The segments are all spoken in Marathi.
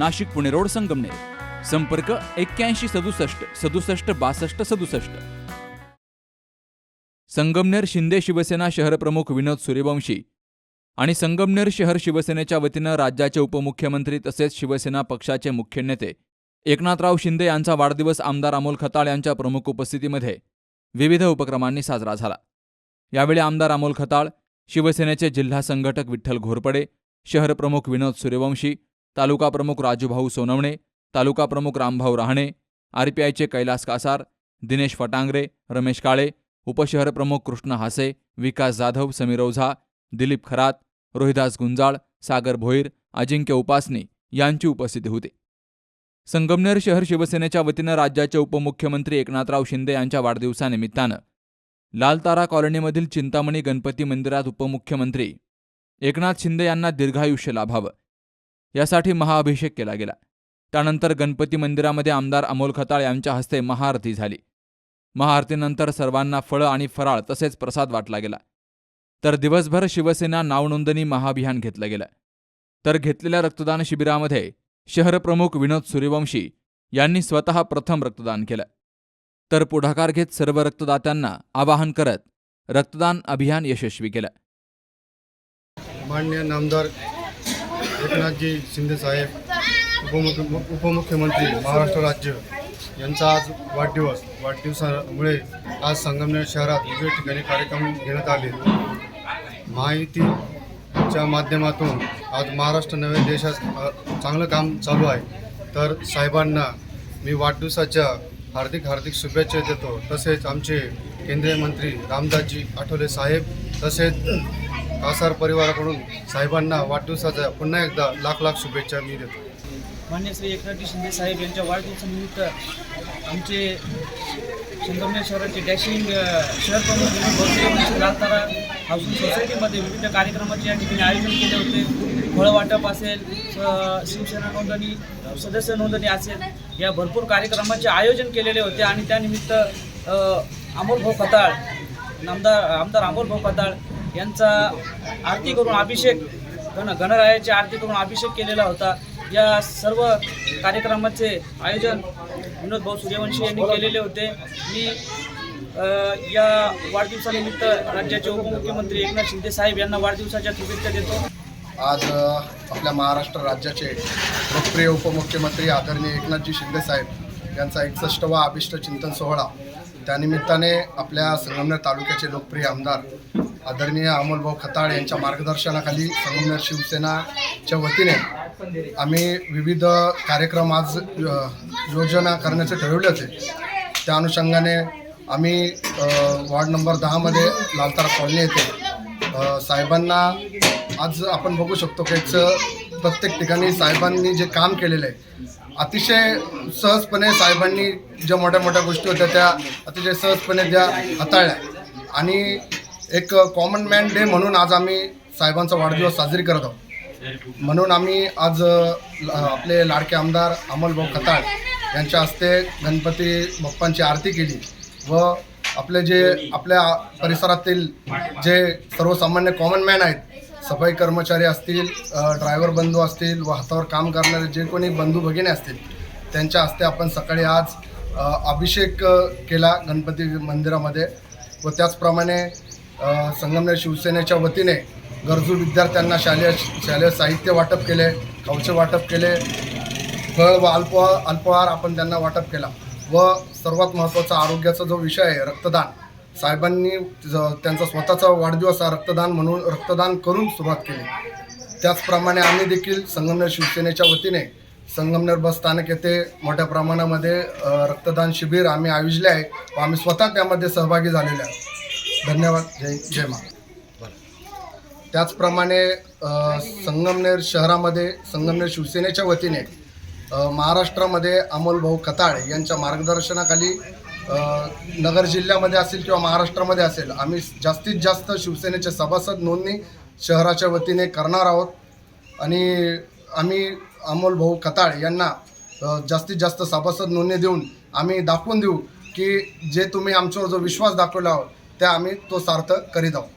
Nashik Pune road Sangamner. संपर्क एक्क्याऐंशी सदुसष्ट सदुसष्ट बासष्ट सदुसष्ट. संगमनेर शिंदे शिवसेना शहरप्रमुख विनोद सूर्यवंशी आणि संगमनेर शहर शिवसेनेच्या वतीनं राज्याचे उपमुख्यमंत्री तसेच शिवसेना पक्षाचे मुख्य नेते एकनाथराव शिंदे यांचा वाढदिवस आमदार अमोल खताळ यांच्या प्रमुख उपस्थितीमध्ये विविध उपक्रमांनी साजरा झाला. यावेळी आमदार अमोल खताळ शिवसेनेचे जिल्हा संघटक विठ्ठल घोरपडे शहरप्रमुख विनोद सूर्यवंशी तालुका प्रमुख राजूभाऊ सोनवणे तालुका प्रमुख रामभाऊ राहणे आरपीआयचे कैलास कासार दिनेश फटांगरे रमेश काळे उपशहरप्रमुख कृष्ण हासे विकास जाधव समीर ओझा दिलीप खरात रोहिदास गुंजाळ सागर भोईर अजिंक्य उपासनी यांची उपस्थिती होती. संगमनेर शहर शिवसेनेच्या वतीनं राज्याचे उपमुख्यमंत्री एकनाथराव शिंदे यांच्या वाढदिवसानिमित्तानं लालतारा कॉलनीमधील चिंतामणी गणपती मंदिरात उपमुख्यमंत्री एकनाथ शिंदे यांना दीर्घायुष्य लाभावं. यासाठी महाअभिषेक केला गेला. त्यानंतर गणपती मंदिरामध्ये आमदार अमोल खताळ यांच्या हस्ते महाआरती झाली. महाआरतीनंतर सर्वांना फळं आणि फराळ तसेच प्रसाद वाटला गेला. तर दिवसभर शिवसेना नावनोंदणी महाअभियान घेतलं गेलं. तर घेतलेल्या रक्तदान शिबिरामध्ये शहरप्रमुख विनोद सूर्यवंशी यांनी स्वतः प्रथम रक्तदान केलं. तर पुढाकार घेत सर्व रक्तदात्यांना आवाहन करत रक्तदान अभियान यशस्वी केलं. माननीय नामदार एकनाथजी शिंदेसाहेब उपमुख्य उपमुख्यमंत्री महाराष्ट्र राज्य. यांचा आज वाढदिवस. वाढदिवसामुळे आज संगमनेर शहरात विविध ठिकाणी कार्यक्रम घेण्यात आले. माहितीच्या माध्यमातून आज महाराष्ट्र नवे देशात चांगलं काम चालू आहे. तर साहेबांना मी वाढदिवसाच्या हार्दिक हार्दिक शुभेच्छा देतो. तसेच आमचे केंद्रीय मंत्री रामदासजी आठवले साहेब तसेच कासार परिवाराकडून साहेबांना वाढदिवसाच्या पुन्हा एकदा लाख लाख शुभेच्छा मी देतो. मान्य श्री एकनाथजी शिंदे साहेब यांच्या वाढदिवसानिमित्त आमचे संगमनेर शहराचे डॅशिंग शहर प्रमुख विनोद हाऊसिंग सोसायटीमध्ये विविध कार्यक्रमाचे या ठिकाणी आयोजन केले होते. फळं वाटप असेल शिवसेना नोंदणी सदस्य नोंदणी असेल या भरपूर कार्यक्रमाचे आयोजन केलेले होते आणि त्यानिमित्त अ, अमोल भाऊ खताळ नामदार आमदार अमोल भाऊ खताळ यांचा आरती करून अभिषेक गण गणरायाची आरती करून अभिषेक केलेला होता. या सर्व कार्यक्रमाचे आयोजन विनोद भाऊ सूर्यवंशी यांनी केलेले होते. मी या वाढदिवसानिमित्त राज्याचे उपमुख्यमंत्री एकनाथ शिंदे साहेब यांना वाढदिवसाच्या शुभेच्छा देतो. आज आपल्या महाराष्ट्र राज्याचे लोकप्रिय उपमुख्यमंत्री आदरणीय एकनाथजी शिंदे साहेब यांचा एकसष्टवा अभिष्ट चिंतन सोहळा. त्यानिमित्ताने आपल्या संगमनेर तालुक्याचे लोकप्रिय आमदार आदरणीय अमोलभाऊ खताळ यांच्या मार्गदर्शनाखाली संगमनेर शिवसेनाच्या वतीने आम्ही विविध कार्यक्रम आज योजना करण्याचे ठरवले होते. त्या अनुषंगाने आम्ही वॉर्ड नंबर दहामध्ये लालतारा कॉलनी येथे साहेबांना आज आपण बघू शकतो की प्रत्येक ठिकाणी साहेबांनी जे काम केलेलं आहे अतिशय सहजपणे साहेबांनी ज्या मोठ्या मोठ्या गोष्टी होत्या त्या अतिशय सहजपणे त्या हाताळल्या. आणि एक कॉमन मॅन डे म्हणून आज आम्ही साहेबांचा वाढदिवस साजरी करत आहोत. म्हणून आम्ही आज आपले लाडके आमदार अमोलभाऊ खताळ यांच्या हस्ते गणपती बाप्पांची आरती केली व आपले जे आपल्या परिसरातील जे सर्वसामान्य कॉमन मॅन आहेत सफाई कर्मचारी असतील ड्रायव्हर बंधू असतील व हातावर काम करणारे जे कोणी बंधू भगिनी असतील त्यांच्या हस्ते आपण सकाळी आज अभिषेक केला गणपती मंदिरामध्ये व त्याचप्रमाणे संगमनेर शिवसेनेच्या वतीने गरजू विद्यार्थ्यांना शालेय शालेय साहित्य वाटप केले खाऊचे वाटप केले फळ व अल्प अल्पहार आपण त्यांना वाटप केला. व सर्वात महत्त्वाचा आरोग्याचा जो विषय आहे रक्तदान. साहेबांनी ज- त्यांचा स्वतःचा वाढदिवस हा रक्तदान म्हणून रक्तदान करून सुरुवात केली. त्याचप्रमाणे आम्ही देखील संगमनेर शिवसेनेच्या वतीने संगमनेर बस स्थानक येथे मोठ्या प्रमाणामध्ये रक्तदान शिबिर आम्ही आयोजले आहे व आम्ही स्वतः त्यामध्ये सहभागी झालेले आहे. धन्यवाद जय जय मा. त्याचप्रमाणे संगमनेर शहरामध्ये संगमनेर शिवसेनेच्या वतीने महाराष्ट्रामध्ये अमोलभाऊ खताळ यांच्या मार्गदर्शनाखाली नगर जिल्ह्यामध्ये असेल किंवा महाराष्ट्रामध्ये असेल आम्ही जास्तीत जास्त शिवसेनेचे सभासद नोंदणी शहराच्या वतीने करणार आहोत. आणि आम्ही अमोल भाऊ खताळ यांना जास्तीत जास्त सभासद नोंदणी देऊन आम्ही दाखवून देऊ की जे तुम्ही आमच्यावर जो विश्वास दाखवला आहोत त्या आम्ही तो सार्थ करीत आहोत.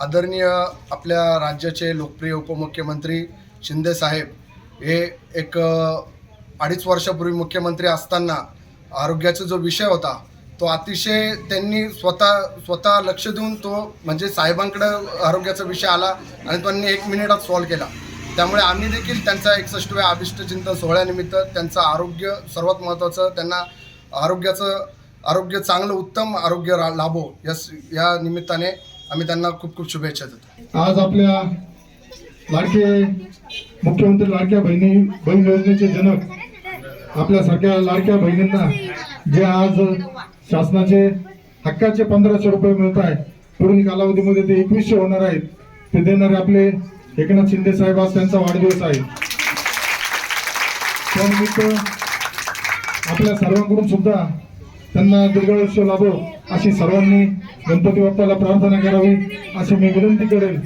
आदरणीय आपल्या राज्याचे लोकप्रिय उपमुख्यमंत्री शिंदे साहेब हे एक अडीच वर्षापूर्वी मुख्यमंत्री असताना आरोग्याचा जो विषय होता तो अतिशय त्यांनी स्वतः स्वतः लक्ष देऊन तो म्हणजे साहेबांकडं आरोग्याचा विषय आला आणि त्यांनी एक मिनिटात सॉल्व्ह केला. त्यामुळे आम्ही देखील त्यांचा एकसष्टव्या अभिष्टचिंतन सोहळ्यानिमित्त त्यांचं आरोग्य सर्वात महत्त्वाचं त्यांना आरोग्याचं आरोग्य चांगलं उत्तम आरोग्य रा लाभो या या निमित्ताने आम्ही त्यांना खूप खूप शुभेच्छा देतो. आज आपल्या लाडके मुख्यमंत्री लाडक्या बहिणी बहीण योजनेचे जनक आपल्यासारख्या लाडक्या बहिणींना जे आज शासनाचे हक्काचे पंधराशे रुपये मिळत आहे पुढील कालावधीमध्ये ते एकवीसशे होणार आहेत ते देणारे आपले एकनाथ शिंदे साहेब आज त्यांचा वाढदिवस आहे. त्यानिमित्त आपल्या सर्वांकडून सुद्धा त्यांना दीर्घायुष्य लाभो अशी सर्वांनी गणपती बाप्पाला प्रार्थना करावी अशी मी विनंती करेन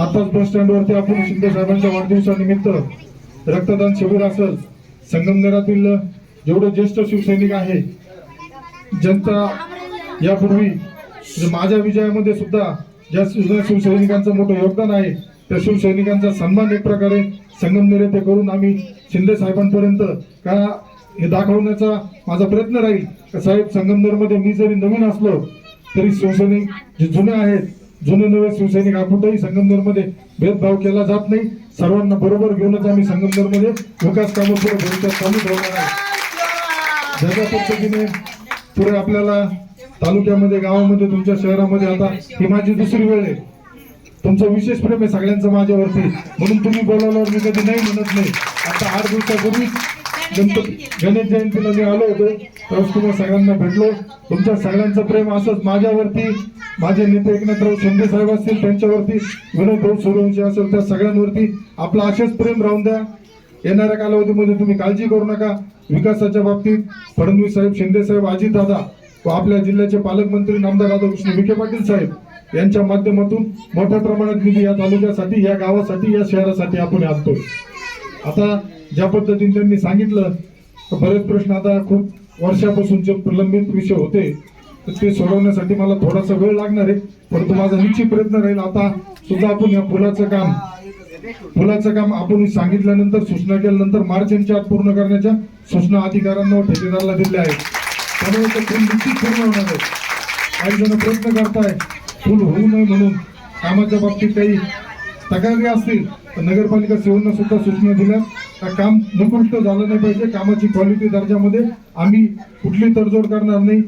आताच बस स्टँडवरती आपण शिंदे साहेबांच्या वाढदिवसानिमित्त रक्तदान शिबिर असेल. संगमनेरातील जेवढे ज्येष्ठ शिवसैनिक आहे जनता यापूर्वी म्हणजे माझ्या विजयामध्ये सुद्धा ज्या जुन्या शिवसैनिकांचं मोठं योगदान आहे त्या शिवसैनिकांचा सन्मान एक प्रकारे संगमनेर येथे करून आम्ही शिंदे साहेबांपर्यंत का हे दाखवण्याचा माझा प्रयत्न राहील. का साहेब संगमनेरमध्ये मी जरी नवीन असलो तरी शिवसैनिक जे जुने आहेत जुने नवे शिवसैनिक हा कुठेही संगमनेरमध्ये भेदभाव केला जात नाही. सर्वांना बरोबर घेऊनच आम्ही संगमनेरमध्ये विकास कामं पुढे भविष्यात चालू ठेवणार आहे. ज्या ज्या पद्धतीने पुढे आपल्याला तालुक्यामध्ये गावामध्ये तुमच्या शहरामध्ये आता ही माझी दुसरी वेळ आहे. तुमचं विशेष प्रेम आहे सगळ्यांचं माझ्यावरती. म्हणून तुम्ही बोलावल्यावर मी कधी नाही म्हणत नाही. आता आठ दिवसापूर्वी गणपती गणेश जयंतीला मी आलो होतो. त्यावेळेस तुम्हाला सगळ्यांना भेटलो. तुमच्या सगळ्यांचं प्रेम असंच माझ्यावरती. माझे नेते एकनाथराव शिंदे साहेब असतील त्यांच्यावरती. विनोद भाऊ सूर्यवंशी असेल त्या सगळ्यांवरती. आपलं असेच प्रेम राहून द्या. येणाऱ्या कालावधीमध्ये तुम्ही काळजी करू नका. विकासाच्या बाबतीत फडणवीस साहेब शिंदे साहेब अजित दादा व आपल्या जिल्ह्याचे पालकमंत्री नामदार राधाकृष्ण विखे पाटील साहेब यांच्या माध्यमातून मोठ्या प्रमाणात निधी या तालुक्यासाठी या गावासाठी या शहरासाठी आपण आणतो आता ज्या पद्धतीने त्यांनी सांगितलं तर बरेच प्रश्न आता खूप वर्षापासूनचे प्रलंबित विषय होते. तर ते सोडवण्यासाठी मला थोडासा वेळ लागणार आहे. परंतु माझा निश्चित प्रयत्न राहील. आता सुद्धा आपण या पुलाचं काम पुलाचं काम आपण सांगितल्यानंतर सूचना केल्यानंतर मार्च यांच्या आत पूर्ण करण्याच्या सूचना अधिकाऱ्यांना व ठेकेदाराला दिल्या आहेत. त्यामुळे ते पूल निश्चित पूर्ण होणार आहे काही जण प्रयत्न करताय पूल होऊ नये म्हणून. कामाच्या बाबतीत काही तक्रारी असतील तर नगरपालिका सेवांना सुद्धा सूचना दिल्या का काम निकृष्ट झालं नाही पाहिजे. कामाची क्वालिटी दर्जामध्ये आम्ही कुठली तडजोड करणार नाही.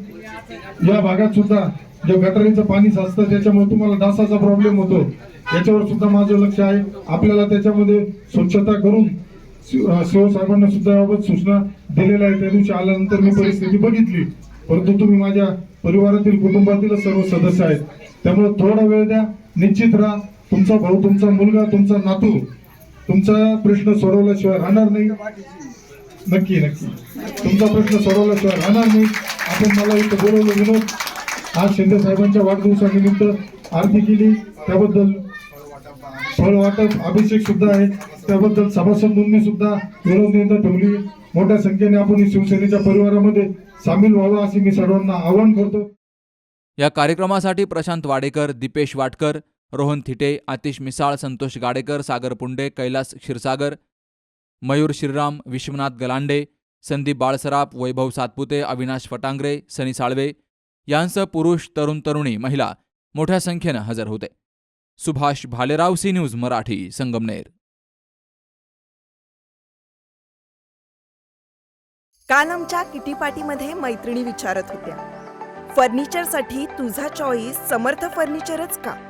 या भागात सुद्धा जे गटारीचं पाणी साचतं त्याच्यामुळे तुम्हाला डासाचा प्रॉब्लेम होतो याच्यावर सुद्धा माझं लक्ष आहे. आपल्याला त्याच्यामध्ये स्वच्छता करून शिव साहेबांना सुद्धा याबाबत सूचना दिलेल्या आहेत. त्या दिवशी आल्यानंतर मी परिस्थिती बघितली. परंतु तुम्ही माझ्या परिवारातील कुटुंबातील सर्व सदस्य आहेत. त्यामुळे थोडा वेळ द्या. निश्चित राहा. तुमचा भाऊ तुमचा मुलगा तुमचा नातू तुमचा प्रश्न सोडवल्याशिवाय राहणार नाही. नक्की नक्की. तुमचा प्रश्न सोडवल्याशिवाय राहणार नाही. आपण मला इथं बोलवलं विनोद. आज शिंदे साहेबांच्या वाढदिवसानिमित्त आरती केली. त्याबद्दल फळ वाटप अभिषेक सुद्धा आहे. त्याबद्दल सभासद नोंदणी सुद्धा विनोद इथं ठेवली. मोठ्या संख्येने आपण शिवसेनेच्या परिवारामध्ये सामील व्हावं असे मी सर्वांना आवाहन करतो. या कार्यक्रमासाठी प्रशांत वाडेकर दीपेश वाटकर रोहन थिटे आतिश मिसाळ संतोष गाडेकर सागर पुंडे कैलास क्षीरसागर मयूर श्रीराम विश्वनाथ गलांडे संदीप बाळसराप वैभव सातपुते अविनाश फटांगरे सनी साळवे यांसह पुरुष तरुण तरुणी महिला मोठ्या संख्येनं हजर होते. Subhash Bhalerao C news Marathi Sangamner. काल आमच्या किटी पार्टीमध्ये मैत्रिणी विचारत होत्या. फर्निचरसाठी तुझा चॉईस समर्थ फर्निचरच का?